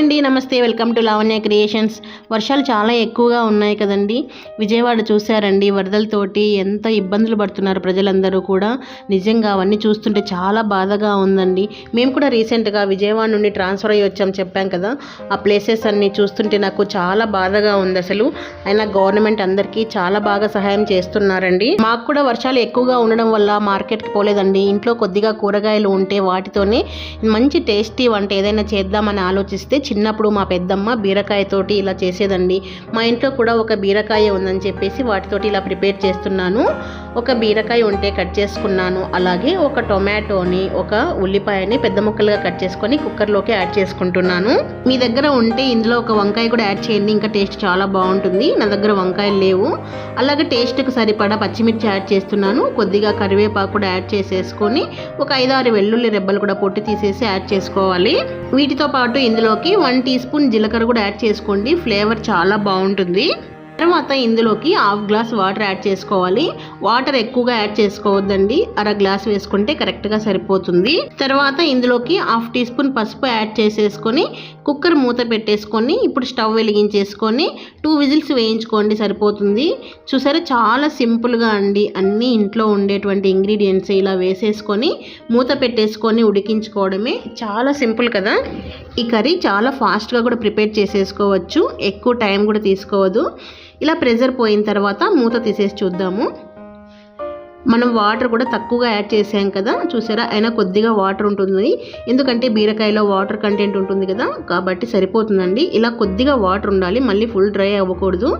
అండి నమస్తే. Welcome to Lavanya creations. వర్షాలు చాలా ఎక్కువగా ఉన్నాయి కదండి. విజయవాడ చూశారండి వరదలతోటి ఎంత ఇబ్బందులు పడుతున్నారు ప్రజలందరూ కూడా. నిజంగా అవన్నీ చూస్తుంటే చాలా బాధగా ఉందండి. మేము కూడా రీసెంట్గా విజయవాడ నుండి ట్రాన్స్ఫర్ అయ్యి వచ్చాం చెప్పాం కదా. ఆ ప్లేసెస్ అన్నీ చూస్తుంటే నాకు చాలా బాధగా ఉంది అసలు. అయినా గవర్నమెంట్ అందరికీ చాలా బాగా సహాయం చేస్తున్నారండి. మాకు కూడా వర్షాలు ఎక్కువగా ఉండడం వల్ల మార్కెట్కి పోలేదండి. ఇంట్లో కొద్దిగా కూరగాయలు ఉంటే వాటితోనే మంచి టేస్టీ వంట ఏదైనా చేద్దామని ఆలోచిస్తే చిన్నప్పుడు మా పెద్దమ్మ బీరకాయతోటి ఇలా చేసేదండి. మా ఇంట్లో కూడా ఒక బీరకాయ ఉందని చెప్పేసి వాటితోటి ఇలా ప్రిపేర్ చేస్తున్నాను. ఒక బీరకాయ ఉంటే కట్ చేసుకున్నాను. అలాగే ఒక టొమాటోని ఒక ఉల్లిపాయని పెద్ద ముక్కలుగా కట్ చేసుకొని కుక్కర్లోకి యాడ్ చేసుకుంటున్నాను. మీ దగ్గర ఉంటే ఇందులో ఒక వంకాయ కూడా యాడ్ చేయండి. ఇంకా టేస్ట్ చాలా బాగుంటుంది. నా దగ్గర వంకాయలు లేవు. అలాగే టేస్ట్కి సరిపడా పచ్చిమిర్చి యాడ్ చేస్తున్నాను. కొద్దిగా కరివేపాకు కూడా యాడ్ చేసేసుకొని ఒక ఐదారు వెల్లుల్లి రెబ్బలు కూడా పొట్టి తీసేసి యాడ్ చేసుకోవాలి. వీటితో పాటు ఇందులోకి వన్ టీ స్పూన్ జీలకర్ర కూడా యాడ్ చేసుకోండి. ఫ్లేవర్ చాలా బాగుంటుంది. తర్వాత ఇందులోకి హాఫ్ గ్లాస్ వాటర్ యాడ్ చేసుకోవాలి. వాటర్ ఎక్కువగా యాడ్ చేసుకోవద్దండి. అర గ్లాస్ వేసుకుంటే కరెక్ట్గా సరిపోతుంది. తర్వాత ఇందులోకి హాఫ్ టీ స్పూన్ పసుపు యాడ్ చేసేసుకొని కుక్కర్ మూత పెట్టేసుకొని ఇప్పుడు స్టవ్ వెలిగించేసుకొని టూ విజిల్స్ వేయించుకోండి సరిపోతుంది. చూసారా? చాలా సింపుల్గా అండి. అన్నీ ఇంట్లో ఉండేటువంటి ఇంగ్రీడియంట్స్ ఇలా వేసేసుకొని మూత పెట్టేసుకొని ఉడికించుకోవడమే చాలా సింపుల్ కదా? ఈ కర్రీ చాలా ఫాస్ట్గా కూడా ప్రిపేర్ చేసేసుకోవచ్చు. ఎక్కువ టైం కూడా తీసుకోవద్దు. ఇలా ప్రెజర్ పోయిన తర్వాత మూత తీసేసి చూద్దాము. మనం వాటర్ కూడా తక్కువగా యాడ్ చేసాం కదా. చూసారా? అయినా కొద్దిగా వాటర్ ఉంటుంది. ఎందుకంటే బీరకాయలో వాటర్ కంటెంట్ ఉంటుంది కదా. కాబట్టి సరిపోతుందండి. ఇలా కొద్దిగా వాటర్ ఉండాలి. మళ్ళీ ఫుల్ డ్రై అవ్వకూడదు.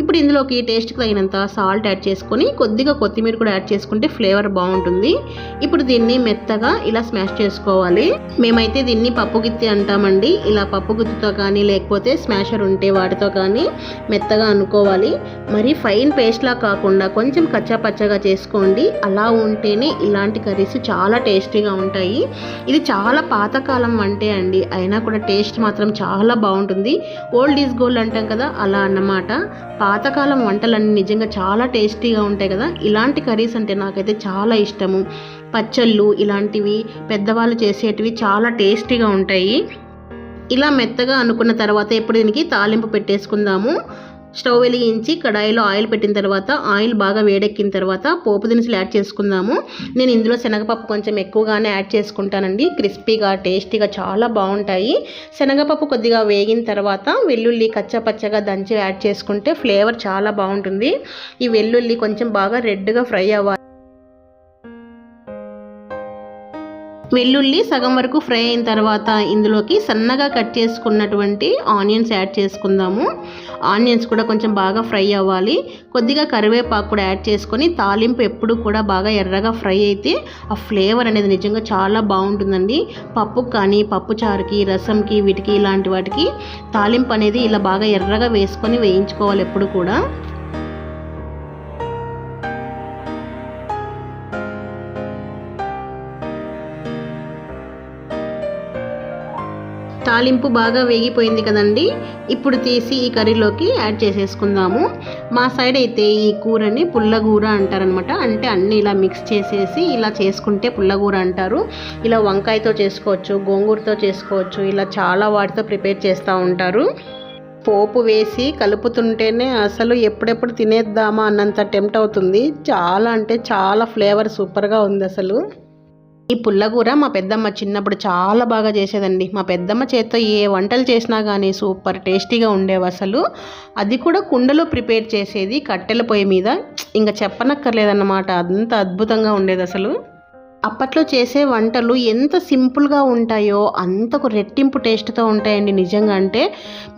ఇప్పుడు ఇందులోకి టేస్ట్కి తగినంత సాల్ట్ యాడ్ చేసుకొని కొద్దిగా కొత్తిమీర కూడా యాడ్ చేసుకుంటే ఫ్లేవర్ బాగుంటుంది. ఇప్పుడు దీన్ని మెత్తగా ఇలా స్మాష్ చేసుకోవాలి. మేమైతే దీన్ని పప్పుగిత్తి అంటామండి. ఇలా పప్పు గుత్తితో కానీ లేకపోతే స్మాషర్ ఉంటే వాటితో కానీ మెత్తగా అనుకోవాలి. మరి ఫైన్ పేస్ట్లా కాకుండా కొంచెం కచ్చాపచ్చగా చేసుకోండి. అలా ఉంటేనే ఇలాంటి కర్రీస్ చాలా టేస్టీగా ఉంటాయి. ఇది చాలా పాతకాలం వంటే అండి. అయినా కూడా టేస్ట్ మాత్రం చాలా బాగుంటుంది. ఓల్డ్ ఈజ్ గోల్డ్ అంటాం కదా అలా అన్నమాట. పాతకాలం వంటలన్నీ నిజంగా చాలా టేస్టీగా ఉంటాయి కదా. ఇలాంటి కర్రీస్ అంటే నాకైతే చాలా ఇష్టము. పచ్చళ్ళు ఇలాంటివి పెద్దవాళ్ళు చేసేటివి చాలా టేస్టీగా ఉంటాయి. ఇలా మెత్తగా అనుకున్న తర్వాత ఇప్పుడు దీనికి తాలింపు పెట్టేసుకుందాము. స్టవ్ వెలిగించి కడాయిలో ఆయిల్ పెట్టిన తర్వాత ఆయిల్ బాగా వేడెక్కిన తర్వాత పోపు దినుసులు యాడ్ చేసుకుందాము. నేను ఇందులో శనగపప్పు కొంచెం ఎక్కువగానే యాడ్ చేసుకుంటానండి. క్రిస్పీగా టేస్టీగా చాలా బాగుంటాయి. శనగపప్పు కొద్దిగా వేగిన తర్వాత వెల్లుల్లి కచ్చపచ్చగా దంచి యాడ్ చేసుకుంటే ఫ్లేవర్ చాలా బాగుంటుంది. ఈ వెల్లుల్లి కొంచెం బాగా రెడ్గా ఫ్రై అవ్వాలి. వెల్లుల్లి సగం వరకు ఫ్రై అయిన తర్వాత ఇందులోకి సన్నగా కట్ చేసుకున్నటువంటి ఆనియన్స్ యాడ్ చేసుకుందాము. ఆనియన్స్ కూడా కొంచెం బాగా ఫ్రై అవ్వాలి. కొద్దిగా కరివేపాకు కూడా యాడ్ చేసుకొని తాలింపు ఎప్పుడు కూడా బాగా ఎర్రగా ఫ్రై అయితే ఆ ఫ్లేవర్ అనేది నిజంగా చాలా బాగుంటుందండి. పప్పు కానీ పప్పు చారుకి రసంకి వీటికి ఇలాంటి వాటికి తాలింపు అనేది ఇలా బాగా ఎర్రగా వేసుకొని వేయించుకోవాలి ఎప్పుడు కూడా. తాలింపు బాగా వేగిపోయింది కదండి. ఇప్పుడు తీసి ఈ కర్రీలోకి యాడ్ చేసేసుకుందాము. మా సైడ్ అయితే ఈ కూరని పుల్లగూర అంటారనమాట అంటే అన్నీ ఇలా మిక్స్ చేసేసి ఇలా చేసుకుంటే పుల్లగూర అంటారు. ఇలా వంకాయతో చేసుకోవచ్చు గోంగూరతో చేసుకోవచ్చు ఇలా చాలా వాటితో ప్రిపేర్ చేస్తూ ఉంటారు. పోపు వేసి కలుపుతుంటేనే అసలు ఎప్పుడెప్పుడు తినేద్దామా అన్నంత టెంప్ట్ అవుతుంది. చాలా అంటే చాలా ఫ్లేవర్ సూపర్గా ఉంది అసలు. ఈ పుల్లగూర మా పెద్దమ్మ చిన్నప్పుడు చాలా బాగా చేసేదండి. మా పెద్దమ్మ చేత్తో ఏ వంటలు చేసినా కానీ సూపర్ టేస్టీగా ఉండేవి అసలు. అది కూడా కుండలో ప్రిపేర్ చేసేది కట్టెల పొయ్యి మీద. ఇంకా చెప్పనక్కర్లేదన్నమాట. అంత అద్భుతంగా ఉండేది అసలు. అప్పట్లో చేసే వంటలు ఎంత సింపుల్గా ఉంటాయో అంతకు రెట్టింపు టేస్ట్తో ఉంటాయండి నిజంగా అంటే.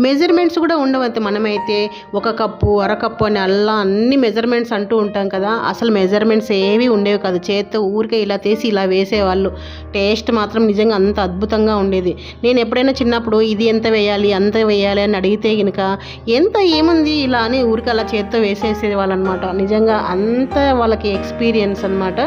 మెజర్మెంట్స్ కూడా ఉండవద్దు మనమైతే ఒక కప్పు అరకప్పు అని అల్లా అన్ని మెజర్మెంట్స్ అంటూ ఉంటాం కదా. అసలు మెజర్మెంట్స్ ఏవి ఉండేవి కాదు. చేత్తో ఊరికే ఇలా తీసి ఇలా వేసేవాళ్ళు. టేస్ట్ మాత్రం నిజంగా అంత అద్భుతంగా ఉండేది. నేను ఎప్పుడైనా చిన్నప్పుడు ఇది ఎంత వేయాలి అంత వేయాలి అని అడిగితే కనుక ఎంత ఏముంది ఇలా అని ఊరికి అలా చేత్తో వేసేసేది వాళ్ళనమాట నిజంగా అంత వాళ్ళకి ఎక్స్పీరియన్స్ అనమాట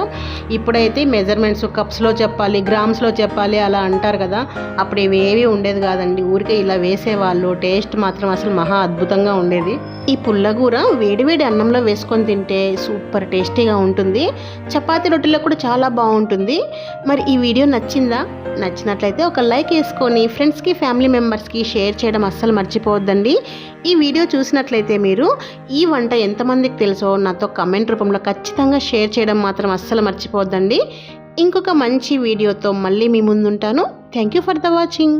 ఇప్పుడైతే మెజర్మెంట్స్ కప్స్లో చెప్పాలి గ్రామ్స్లో చెప్పాలి అలా అంటారు కదా. అప్పుడు ఇవేవి ఉండేది కాదండి. ఊరికే ఇలా వేసేవాళ్ళు. టేస్ట్ మాత్రం అసలు మహా అద్భుతంగా ఉండేది. ఈ పుల్లగూర వేడివేడి అన్నంలో వేసుకొని తింటే సూపర్ టేస్టీగా ఉంటుంది. చపాతీ రొట్టెలో కూడా చాలా బాగుంటుంది. మరి ఈ వీడియో నచ్చిందా? నచ్చినట్లయితే ఒక లైక్ వేసుకొని ఫ్రెండ్స్కి ఫ్యామిలీ మెంబర్స్కి షేర్ చేయడం అస్సలు మర్చిపోవద్దండి. ఈ వీడియో చూసినట్లయితే మీరు ఈ వంట ఎంతమందికి తెలుసో నాతో కమెంట్ రూపంలో ఖచ్చితంగా షేర్ చేయడం మాత్రం అస్సలు మర్చిపోవద్దండి. ఇంకొక మంచి వీడియోతో మళ్ళీ మీ ముందుంటాను. Thank you for the watching